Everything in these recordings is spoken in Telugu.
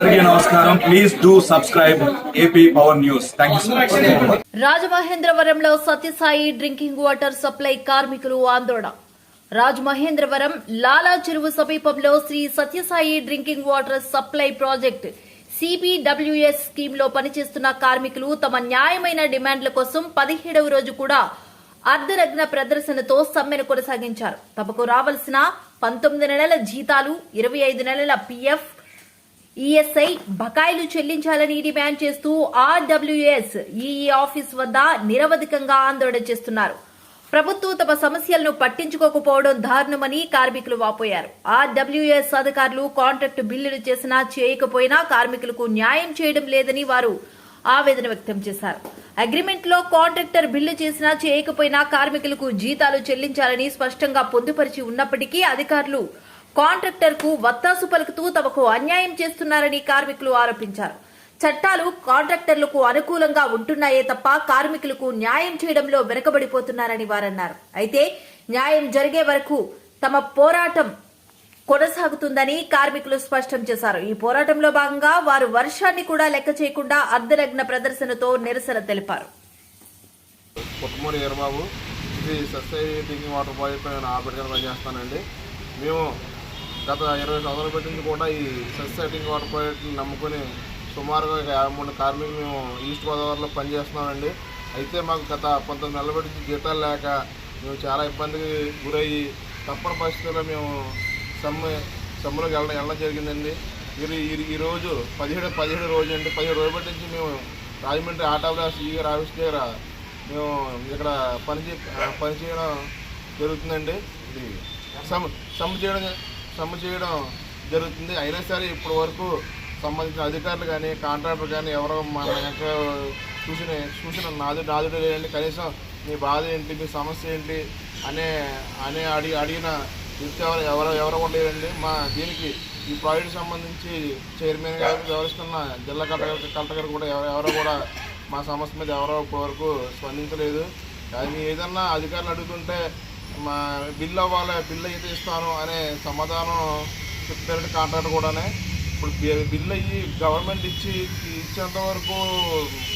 అందరికీ నమస్కారం. Please do subscribe AP power news రాజమహేంద్రవరంలో సత్యసాయి డ్రింకింగ్ వాటర్ సప్లై కార్మికులు ఆందోళన. రాజమహేంద్రవరం లాలా చెరువు సమీపంలో Sri Sathya Sai drinking water supply project CBWS స్కీమ్లో పనిచేస్తున్న కార్మికులు తమ న్యాయమైన డిమాండ్ల కోసం పదిహేడవ రోజు కూడా అర్ధరగ్న ప్రదర్శనతో సమ్మెను కొనసాగించారు. తమకు రావాల్సిన పంతొమ్మిది నెలల జీతాలు ఇరవై ఐదు నెలల పీఎఫ్ ఈఎస్ఐ బకాయిలు చెల్లించాలని డిమాండ్ చేస్తూ ఆర్డబ్ల్యూఎస్ ఈఈ ఆఫీస్ వద్ద నిరవధికంగా ఆందోళన చేస్తున్నారు. ప్రభుత్వం తమ సమస్యలను పట్టించుకోకపోవడం దారుణమని కార్మికులు వాపోయారు. ఆర్డబ్ల్యూఎస్ అధికారులు కాంట్రాక్టు బిల్లులు చేసినా చేయకపోయినా కార్మికులకు న్యాయం చేయడం లేదని వారు ఆవేదన వ్యక్తం చేశారు. అగ్రిమెంట్లో కాంట్రాక్టర్ బిల్లు చేసినా చేయకపోయినా కార్మికులకు జీతాలు చెల్లించాలని స్పష్టంగా పొందుపరిచి ఉన్నప్పటికీ అధికారులు కాంట్రాక్టర్కు వత్తాసు పలుకుతూ తమకు అన్యాయం చేస్తున్నారని కార్మికులు ఆరోపించారు. చట్టాలు కాంట్రాక్టర్లకు అనుకూలంగా ఉంటున్నాయే తప్ప కార్మికులకు న్యాయం చేయడంలో వెనుకబడిపోతున్నారని వారన్నారు. అయితే న్యాయం జరిగే వరకు తమ పోరాటం కొనసాగుతుందని కార్మికులు స్పష్టం చేశారు. ఈ పోరాటంలో భాగంగా వారు వర్షాన్ని కూడా లెక్క చేయకుండా అర్ధనగ్న ప్రదర్శనతో నిరసన తెలిపారు. ఇది వాటర్ పనిచేస్తానండి మేము గత ఇరవై సంవత్సరాల పెట్టింది నుంచి కూడా ఈ సస్టైన్ డ్రింకింగ్ నమ్ముకొని సుమారుగా యాభై మూడు కార్మికులు మేము ఈస్ట్ గోదావరిలో పనిచేస్తున్నామండి. అయితే మాకు గత పంతొమ్మిది నెలల పెట్టి జీతాలు లేక మేము చాలా ఇబ్బందికి గురయ్యి తప్పని పరిస్థితుల్లో మేము సమ్మె సమ్మెలోకి వెళ్ళడం వెళ్ళడం జరిగిందండి. ఇది ఈ- పదిహేడు పదిహేడు రోజు అండి పదిహేడు రోజుల నుంచి మేము రాజమండ్రి ఆటోగ్రాఫ్ ఈ గారి ఆఫీస్ దగ్గర మేము ఇక్కడ పని పనిచేయడం పని చేయడం జరుగుతుందండి. ఇది సమ్ సమ్మె చేయడం సమ్మె చేయడం జరుగుతుంది. అయినా సరే ఇప్పటి వరకు సంబంధించిన అధికారులు కానీ కాంట్రాక్టర్ కానీ ఎవరో మన యొక్క చూసిన చూసిన నాదు నాదుడు లేదండి కనీసం మీ బాధ ఏంటి మీ సమస్య ఏంటి అనే అనే అడిగి అడిగిన వ్యక్తి ఎవరు ఎవరు ఎవరు కూడా మా దీనికి ఈ ప్రాజెక్ట్ సంబంధించి చైర్మన్ గారు వ్యవహరిస్తున్న జిల్లా కలెక్టర్ కలెక్టర్ గారు కూడా ఎవరు ఎవరో కూడా మా సమస్య మీద ఎవరో ఇప్పటివరకు స్పందించలేదు. కానీ ఏదన్నా అధికారులు అడుగుతుంటే మా బిల్ అవ్వాలి బిల్ అయితే ఇస్తాను అనే సమాధానం చెప్తారంటే కాంట్రాక్ట్ కూడానే. ఇప్పుడు బిల్లు బిల్ అయ్యి గవర్నమెంట్ ఇచ్చి ఇచ్చేంత వరకు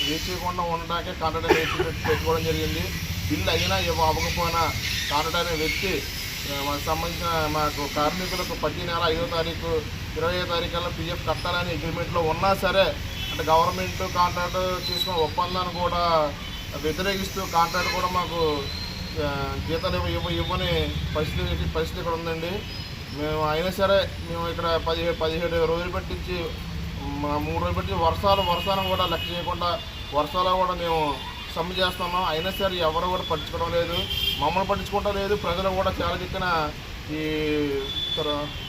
వేసేయకుండా చేయకుండా ఉండడానికే వేసి పెట్టుకోవడం జరిగింది. బిల్ అయినా ఇవ్వ- అవ్వకపోయినా కాంట్రాక్ట్ అనే వ్యక్తి మాకు సంబంధించిన మాకు కార్మికులకు ప్రతి నెల ఐదో తారీఖు ఇరవై తారీఖు కల్లా పిఎఫ్ కట్టాలని అగ్రిమెంట్లో ఉన్నా సరే అంటే గవర్నమెంట్ కాంట్రాక్ట్ తీసుకున్న ఒప్పందాన్ని కూడా వ్యతిరేకిస్తూ కాంట్రాక్ట్ కూడా మాకు జీతాలు ఇవ్వ ఇవ్వ ఇవ్వని పరిస్థితి పరిస్థితి ఇక్కడ ఉందండి. మేము అయినా సరే మేము ఇక్కడ పదిహేడు పదిహేడు రోజులు పెట్టించి మూడు రోజులు పెట్టి వర్షాలు వర్షాలను కూడా లెక్క చేయకుండా వర్షాలు కూడా మేము సమ్మె చేస్తున్నాం. అయినా సరే ఎవరు కూడా పట్టించుకోవడం లేదు. మమ్మల్ని పట్టించుకోవడం లేదు. ప్రజలు కూడా చాలా దిక్కున ఈ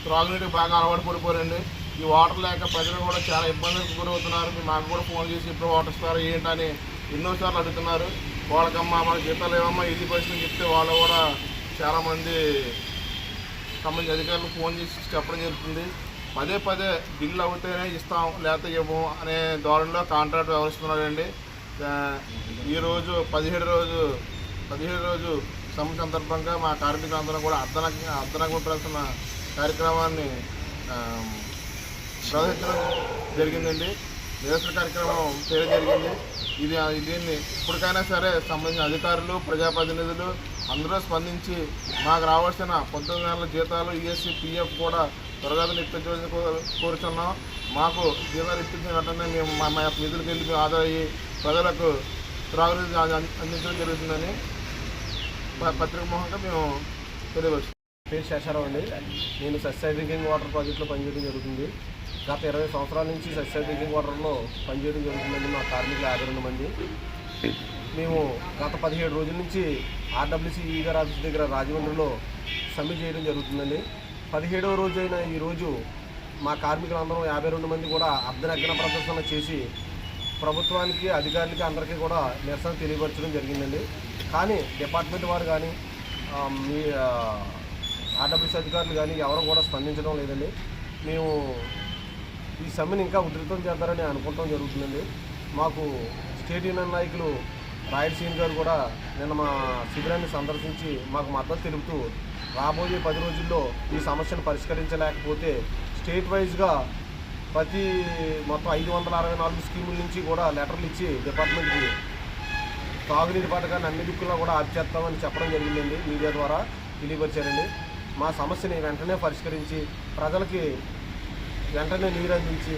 త్రాగునీటికి బాగా అలవాటు పడిపోరండి ఈ వాటర్ లేక ప్రజలు కూడా చాలా ఇబ్బందులకు గురవుతున్నారు. మాకు కూడా ఫోన్ చేసి ఇప్పుడు వాటర్ ఇస్తారు ఏంటని ఎన్నోసార్లు అడుగుతున్నారు. వాళ్ళకమ్మా మన జీతాలు ఏమమ్మా ఇది పరిస్థితి చెప్తే వాళ్ళు కూడా చాలామంది సంబంధించిన అధికారులు ఫోన్ చేసి చెప్పడం జరుగుతుంది. పదే పదే బిల్లు అవుతేనే ఇస్తాం లేకపోతే ఇవ్వము అనే ధోరణిలో కాంట్రాక్ట్ వ్యవహరిస్తున్నారండి ఈరోజు పదిహేడు రోజు పదిహేడు రోజు సమ్మె సందర్భంగా మా కార్మికులందరం కూడా అర్ధన అర్ధనగ్న ప్రదర్శన కార్యక్రమాన్ని ఆ, ప్రదర్శించడం జరిగిందండి. నిరసన కార్యక్రమం చేయడం జరిగింది. ఇది దీన్ని ఇప్పటికైనా సరే సంబంధించిన అధికారులు ప్రజాప్రతినిధులు అందరూ స్పందించి మాకు రావాల్సిన పంతొమ్మిది నెలల జీతాలు ఈఎస్సీ పిఎఫ్ కూడా త్వరగా ఇప్పించవలసి కో- కోరుచున్నాం. మాకు జీతాలు ఇప్పించిన వెంటనే మేము మా మా యొక్క నిధులకు వెళ్ళి మేము ఆదా అయ్యి ప్రజలకు త్రాగునీరు అందించడం జరుగుతుందని పత్రిక మొహంగా మేము తెలియవచ్చు పేరు శేషారావు అండి. నేను సస్సైడ్ వాటర్ ప్రాజెక్ట్లో పనిచేయడం జరుగుతుంది. గత ఇరవై సంవత్సరాల నుంచి సస్య డ్రింకింగ్ వాటర్లో పనిచేయడం జరుగుతుందండి మా కార్మికులు యాభై రెండు మంది. మేము గత పదిహేడు రోజుల నుంచి ఆర్డబ్ల్యూసీ ఈగర్ ఆఫీస్ దగ్గర రాజమండ్రిలో సమ్మె చేయడం జరుగుతుందండి. పదిహేడవ రోజు అయిన ఈరోజు మా కార్మికులందరం యాభై రెండు మంది కూడా అర్ధనగ్న ప్రదర్శన చేసి ప్రభుత్వానికి అధికారులకి అందరికీ కూడా నిరసన తెలియపరచడం జరిగిందండి. కానీ డిపార్ట్మెంట్ వారు కానీ మీ ఆర్డబ్ల్యూసీ అధికారులు కానీ ఎవరు కూడా స్పందించడం లేదండి. మేము ఈ సమ్మెను ఇంకా ఉధృతం చేద్దారని అనుకుంటాం జరుగుతుందండి. మాకు స్టేట్ యూనియన్ నాయకులు రాయలసీన్ గారు కూడా నిన్న మా శిబిరాన్ని సందర్శించి మాకు మద్దతు తెలుపుతూ రాబోయే పది రోజుల్లో ఈ సమస్యను పరిష్కరించలేకపోతే స్టేట్ వైజ్గా ప్రతి మొత్తం ఐదు వందల అరవై నాలుగు స్కీముల నుంచి కూడా లెటర్లు ఇచ్చి డిపార్ట్మెంట్కి తాగునీటి పథకాన్ని అన్ని దిక్కుల్లో కూడా ఆప్ చేస్తామని చెప్పడం జరిగిందండి మీడియా ద్వారా తెలియపరిచారండి. మా సమస్యని వెంటనే పరిష్కరించి ప్రజలకి వెంటనే నీరు అందించి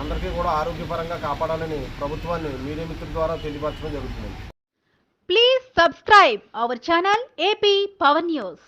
అందరికీ కూడా ఆరోగ్యపరంగా కాపాడాలని ప్రభుత్వాన్ని మీడియా మిత్రుల ద్వారా తెలియపరచడం జరుగుతుంది. Please subscribe our channel AP power news